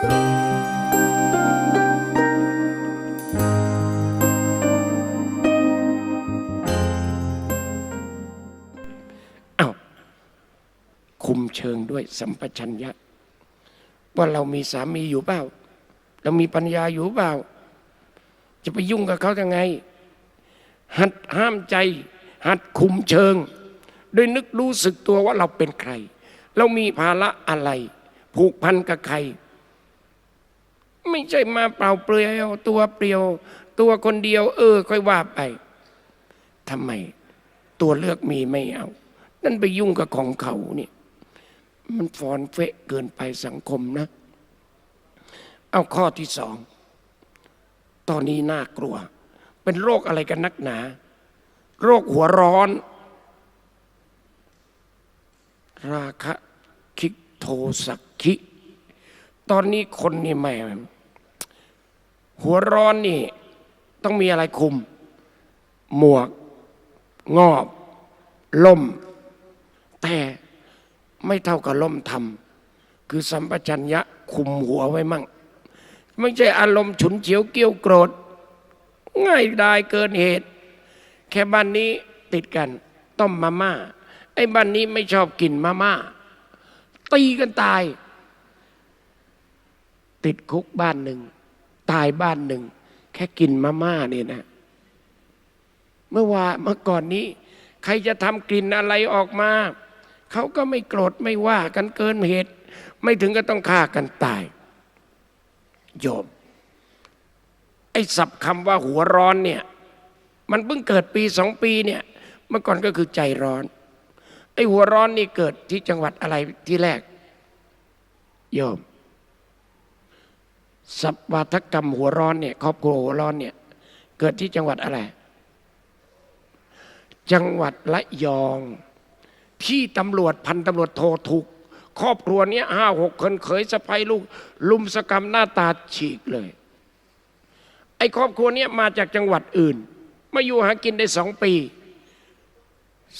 อ้าวคุมเชิงด้วยสัมปชัญญะ ว่าเรามีสามีอยู่เปล่า เรามีปัญญาอยู่เปล่า จะไปยุ่งกับเขายังไง หัดห้ามใจ หัดคุมเชิงโดยนึกรู้สึกตัวว่าเราเป็นใคร เรามีภาระอะไร ผูกพันกับใคร ไม่ใช่มาเปล่าเปลี่ยวตัวเปลี่ยว ตัวคนเดียว เออ ค่อยว่าไปทำไม ตัวเลือกมีไม่เอา นั่นไปยุ่งกับของเขาเนี่ยมันฟอนเฟะเกินไปสังคมนะ เอาข้อที่สอง ตอนนี้น่ากลัว เป็นโรคอะไรกันนักหนา โรคหัวร้อน ราคะคิกโทสักคิ ตอนนี้คนนี่แม่ หัวร้อนนี่ ต้องมีอะไรคุม หมวก งอบ ล่ม แต่ไม่เท่ากับล่มทำคือสัมปชัญญะคุมหัวไว้มั่ง ไม่ใช่อารมณ์ฉุนเฉียวเกี้ยวโกรธ ง่ายดายเกินเหตุ แค่บ้านนี้ติดกัน ต้มมาม่าไอ้บ้านนี้ไม่ชอบกินมาม่าตีกันตาย ติดคุกบ้านหนึ่ง ตายบ้านหนึ่ง แค่กินมาม่าเนี่ยนะ เมื่อว่าเมื่อก่อนนี้ ใครจะทำกลิ่นอะไรออกมา เขาก็ไม่โกรธไม่ว่ากันเกินเหตุ ไม่ถึงก็ต้องฆ่ากันตาย โยม ไอ้ศัพท์คำว่าหัวร้อนเนี่ย มันเพิ่งเกิดปีสองปีเนี่ย เมื่อก่อนก็คือใจร้อน ไอ้หัวร้อนนี่เกิดที่จังหวัดอะไรที่แรก โยม สัพวาทกรรมหัวร้อนเนี่ยครอบครัวหัวร้อนเนี่ยเกิดที่จังหวัดอะไร จังหวัดละยอง ที่ตำรวจพันตำรวจโทถูก ครอบครัวเนี้ยห้าหกคนเขยสะพ้ยลูก ลุมสกรรมหน้าตาฉีกเลย ไอ้ครอบครัวเนี้ยมาจากจังหวัดอื่น มาอยู่หากินได้สองปี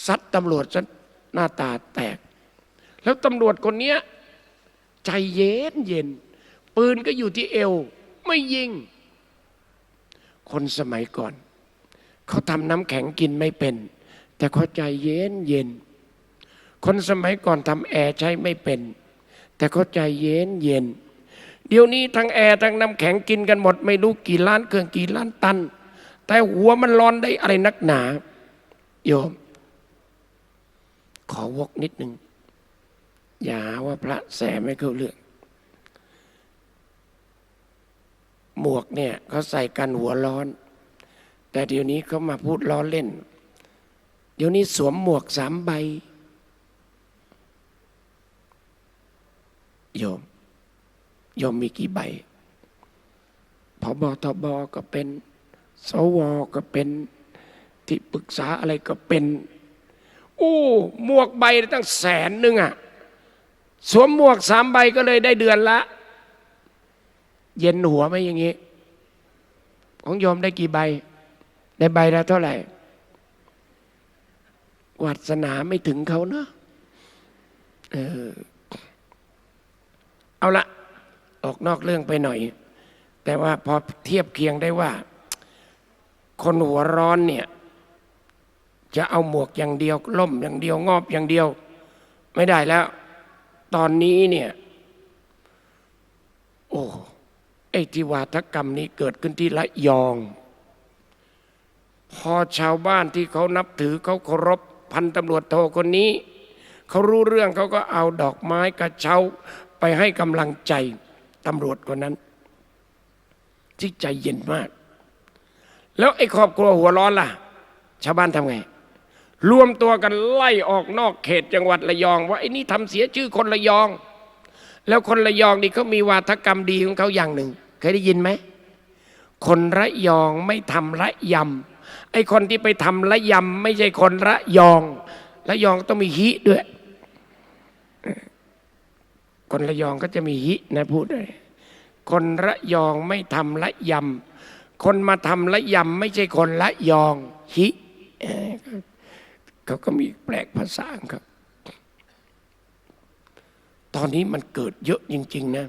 ซัดตำรวจซะหน้าตาแตก แล้วตำรวจคนเนี้ยใจเย็นเย็น ปืนก็อยู่ที่เอว ไม่ยิง คนสมัยก่อน เขาทำน้ำแข็งกินไม่เป็น แต่เขาใจเย็นเย็น คนสมัยก่อนทำแอร์ใช้ไม่เป็น แต่เขาใจเย็นเย็น เดี๋ยวนี้ทั้งแอร์ทั้งน้ำแข็งกินกันหมด ไม่รู้กี่ล้านเครื่องกี่ล้านตัน แต่หัวมันร้อนได้อะไรนักหนา โยม ขอวกนิดหนึ่งอย่าหาว่าพระแสไม่เข้าเรื่อง หมวกเนี่ยเขาใส่กันหัวร้อน แต่เดี๋ยวนี้เขามาพูดล้อเล่น เดี๋ยวนี้สวมหมวกสามใบ โยม โยมมีกี่ใบพบทบก็เป็น สวก็เป็น ที่ปรึกษาอะไรก็เป็นโอ้หมวกใบตั้งแสนหนึ่งอะสวมหมวกสามใบก็เลยได้เดือนละ เย็นหัวไหมอย่างนี้ ของโยมได้กี่ใบ ได้ใบละเท่าไหร่วัสนาไม่ถึงเขาเนอะเออเอาละออกนอกเรื่องไปหน่อย แต่ว่าพอเทียบเคียงได้ว่า คนหัวร้อนเนี่ย จะเอาหมวกอย่างเดียวล่มอย่างเดียวงอบอย่างเดียว ไม่ได้แล้ว ตอนนี้เนี่ย โอ้ ไอ้ที่วาทกรรมนี้เกิดขึ้นที่ละยอง พอชาวบ้านที่เขานับถือเขาเคารพพันตำรวจโทคนนี้เขารู้เรื่องเขาก็เอาดอกไม้กระเช้าไปให้กำลังใจตำรวจคนนั้น ที่ใจเย็นมาก แล้วไอ้ครอบครัวหัวร้อนล่ะ ชาวบ้านทำไง รวมตัวกันไล่ออกนอกเขตจังหวัดระยอง ว่าไอ้นี่ทำเสียชื่อคนระยอง แล้วคนระยองนี่เขามีวาทกรรมดีของเขาอย่างหนึ่ง เคยได้ยินไหม คนระยองไม่ทำระยำไอ้คนที่ไปทำระยำไม่ใช่คนระยอง ระยองต้องมีหิด้วย คนระยองก็จะมีหินะพูดเลยคนระยองไม่ทำระยำ คนมาทำระยำไม่ใช่คนระยองหิเอ่อเขาก็มีแปลกภาษาครับ ตอนนี้มันเกิดเยอะจริง ๆ นะ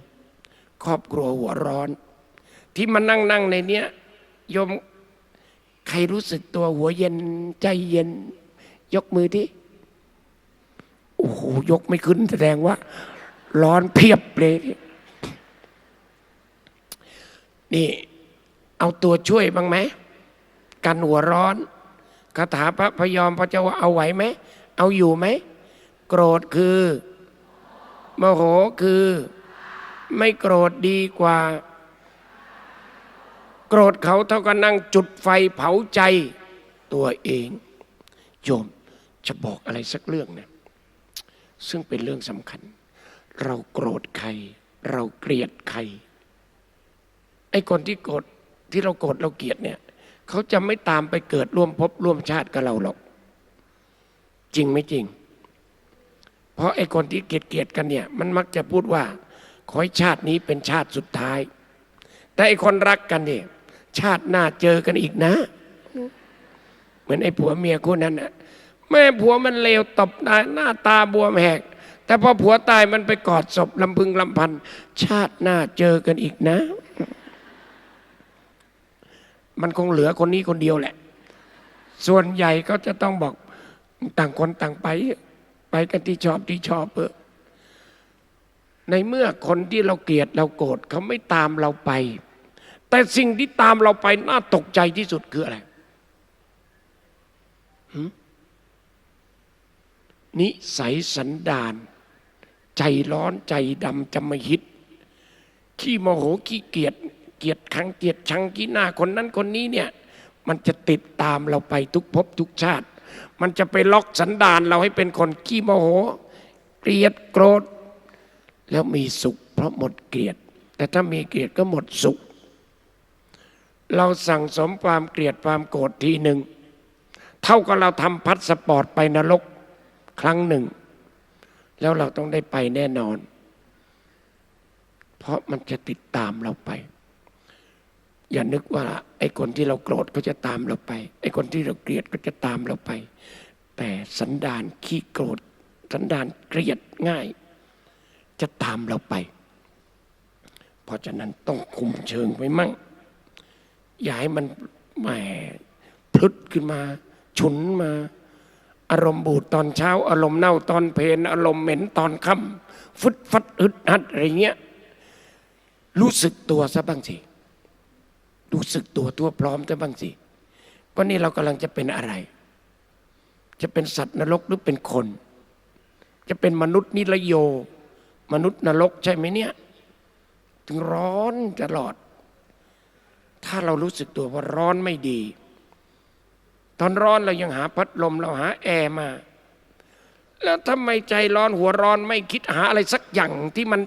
ครอบครัวหัวร้อน ที่มานั่งนั่งในเนี้ยโยมใครรู้สึกตัวหัวเย็นใจเย็น ยกมือที่โอ้โหยกไม่ขึ้นแสดงว่า ร้อนเพียบเลย นี่ เอาตัวช่วยบ้างไหมกันหัวร้อนคาถาพระพยอมพระเจ้าเอาไหวไหม เอาอยู่ไหม โกรธคือ มโหคือ ไม่โกรธดีกว่า โกรธเขาเท่ากับนั่งจุดไฟเผาใจตัวเอง โยมจะบอกอะไรสักเรื่องนี่ยซึ่งเป็นเรื่องสำคัญ เราโกรธใคร เราเกลียดใครไอ้คนที่โกรธที่เราโกรธเราเกลียดเนี่ยเขาจะไม่ตามไปเกิดร่วมภพร่วมชาติกับเราหรอก จริงไม่จริง เพราะไอ้คนที่เกลียดเกลียดกันเนี่ยมันมักจะพูดว่า ขอให้ชาตินี้เป็นชาติสุดท้าย แต่ไอ้คนรักกันเนี่ยชาติหน้าเจอกันอีกนะ เหมือนไอ้ผัวเมียคู่นั้นน่ะแม่ผัวมันเลวตบหน้าหน้าตาบวมแหก แต่พอผัวตายมันไปกอดศพลำพึงลำพัน ชาติหน้าเจอกันอีกนะ มันคงเหลือคนนี้คนเดียวแหละ ส่วนใหญ่ก็จะต้องบอกต่างคนต่างไป ไปกันที่ชอบที่ชอบเออในเมื่อคนที่เราเกลียดเราโกรธเขาไม่ตามเราไป แต่สิ่งที่ตามเราไปน่าตกใจที่สุดคืออะไรนิสัยสันดาน ใจร้อนใจดำจำมหิต ขี้โมโหขี้เกียจเกียจขังเกียจชังขี้หน้าคนนั้นคนนี้เนี่ย มันจะติดตามเราไปทุกภพทุกชาติ มันจะไปล็อกสันดานเราให้เป็นคนขี้โมโห เกลียดโกรธ แล้วมีสุข เพราะหมดเกลียด แต่ถ้ามีเกลียดก็หมดสุข เราสั่งสมความเกลียดความโกรธทีหนึ่ง เท่ากับเราทำพัสปอร์ตไปนรกครั้งหนึ่ง แล้วเราต้องได้ไปแน่นอน เพราะมันจะติดตามเราไป อย่านึกว่าไอ้คนที่เราโกรธก็จะตามเราไป ไอ้คนที่เราเกลียดก็จะตามเราไป แต่สันดานขี้โกรธ สันดานเกลียดง่าย จะตามเราไป เพราะฉะนั้นต้องคุมเชิงไว้มั่ง อย่าให้มันแหมพลุดขึ้นมา ฉุนมา อารมณ์บูดตอนเช้า อารมณ์เน่าตอนเพลนอารมณ์เหม็นตอนค่ำฟึดฟัดอึดอัดอะไรเงี้ยรู้สึกตัวซะบ้างสิ รู้สึกตัวตัวพร้อมซะบ้างสิว่านี่เรากำลังจะเป็นอะไร จะเป็นสัตว์นรกหรือเป็นคน จะเป็นมนุษย์นิรโย มนุษย์นรกใช่ไหมเนี่ย ถึงร้อนตลอด ถ้าเรารู้สึกตัวว่าร้อนไม่ดี ตอนร้อนเรายังหาพัดลมเราหาแอร์มา แล้วทำไมใจร้อนหัวร้อนไม่คิดหาอะไรสักอย่างที่มัน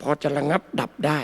พอจะระงับดับได้